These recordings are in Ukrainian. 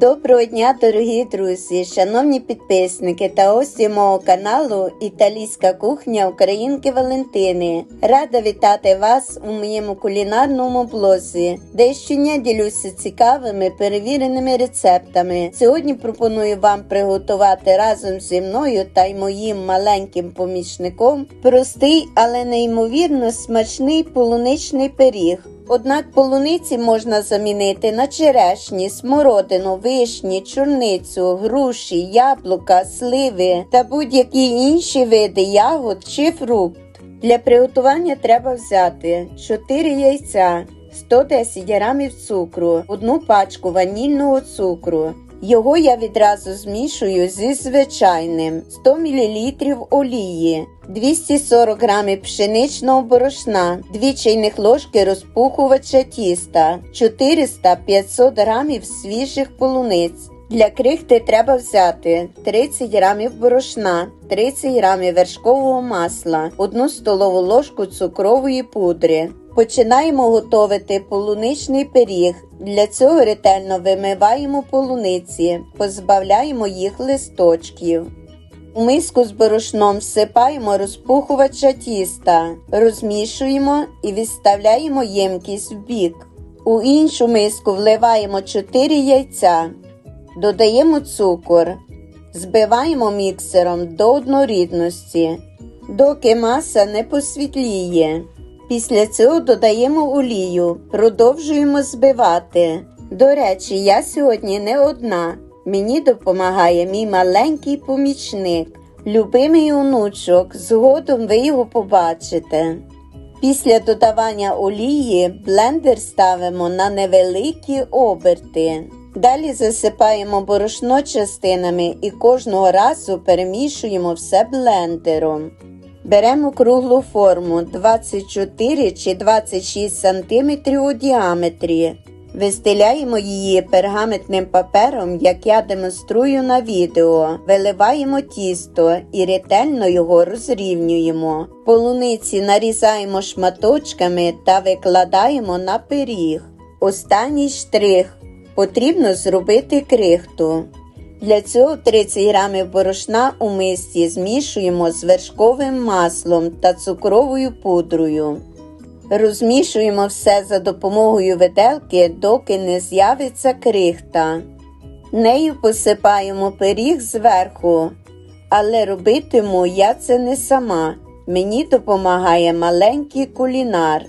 Доброго дня, дорогі друзі, шановні підписники та гості мого каналу Італійська кухня Українки Валентини. Рада вітати вас у моєму кулінарному блозі, де щодня ділюся цікавими перевіреними рецептами. Сьогодні пропоную вам приготувати разом зі мною та й моїм маленьким помічником простий, але неймовірно смачний полуничний пиріг. Однак полуниці можна замінити на черешні, смородину, вишні, чорницю, груші, яблука, сливи та будь-які інші види ягод чи фрукт. Для приготування треба взяти 4 яйця, 110 грамів цукру, одну пачку ванільного цукру. Його я відразу змішую зі звичайним 100 мл олії, 240 г пшеничного борошна, 2 чайних ложки розпухувача тіста, 400-500 г свіжих полуниць. Для крихти треба взяти 30 грамів борошна, 30 грамів вершкового масла, 1 столову ложку цукрової пудри. Починаємо готувати полуничний пиріг. Для цього ретельно вимиваємо полуниці, позбавляємо їх листочків. У миску з борошном всипаємо розпухувача тіста, розмішуємо і відставляємо ємкість в бік. У іншу миску вливаємо 4 яйця, додаємо цукор, збиваємо міксером до однорідності, доки маса не посвітліє. Після цього додаємо олію, продовжуємо збивати. До речі, я сьогодні не одна. Мені допомагає мій маленький помічник, любимий онучок. Згодом ви його побачите. Після додавання олії блендер ставимо на невеликі оберти. Далі засипаємо борошно частинами і кожного разу перемішуємо все блендером. Беремо круглу форму 24 чи 26 см у діаметрі. Вистеляємо її пергаментним папером, як я демонструю на відео. Виливаємо тісто і ретельно його розрівнюємо. Полуниці нарізаємо шматочками та викладаємо на пиріг. Останній штрих. Потрібно зробити крихту. Для цього 30 г борошна у мисці змішуємо з вершковим маслом та цукровою пудрою. Розмішуємо все за допомогою виделки, доки не з'явиться крихта. Нею посипаємо пиріг зверху, але робитиму я це не сама. Мені допомагає маленький кулінар.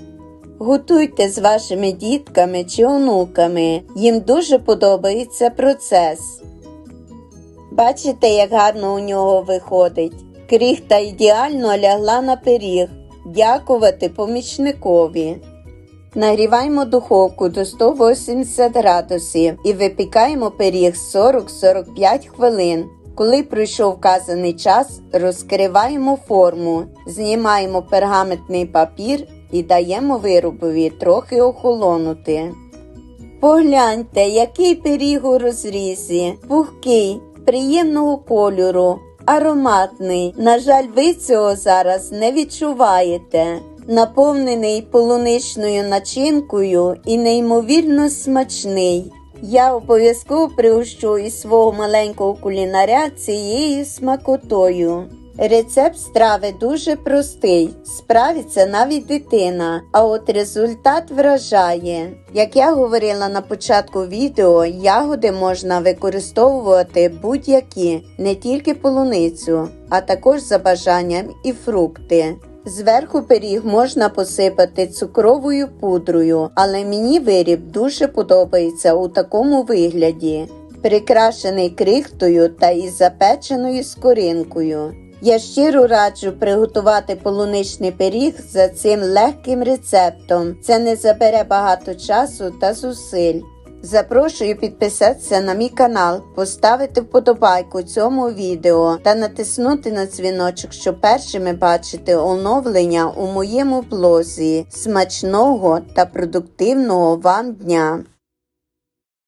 Готуйте з вашими дітками чи онуками, їм дуже подобається процес. Бачите, як гарно у нього виходить. Крихта ідеально лягла на пиріг. Дякувати помічникові. Нагріваємо духовку до 180 градусів і випікаємо пиріг 40-45 хвилин. Коли пройшов вказаний час, розкриваємо форму, знімаємо пергаментний папір і даємо виробові трохи охолонути. Погляньте, який пиріг у розрізі, пухкий, приємного кольору, ароматний. На жаль, ви цього зараз не відчуваєте. Наповнений полуничною начинкою і неймовірно смачний. Я обов'язково пригощу із свого маленького кулінаря цією смакотою. Рецепт страви дуже простий, справиться навіть дитина, а от результат вражає. Як я говорила на початку відео, ягоди можна використовувати будь-які, не тільки полуницю, а також за бажанням і фрукти. Зверху пиріг можна посипати цукровою пудрою, але мені виріб дуже подобається у такому вигляді, прикрашений крихтою та із запеченою скоринкою. Я щиро раджу приготувати полуничний пиріг за цим легким рецептом. Це не забере багато часу та зусиль. Запрошую підписатися на мій канал, поставити вподобайку цьому відео та натиснути на дзвіночок, щоб першими бачити оновлення у моєму блозі. Смачного та продуктивного вам дня!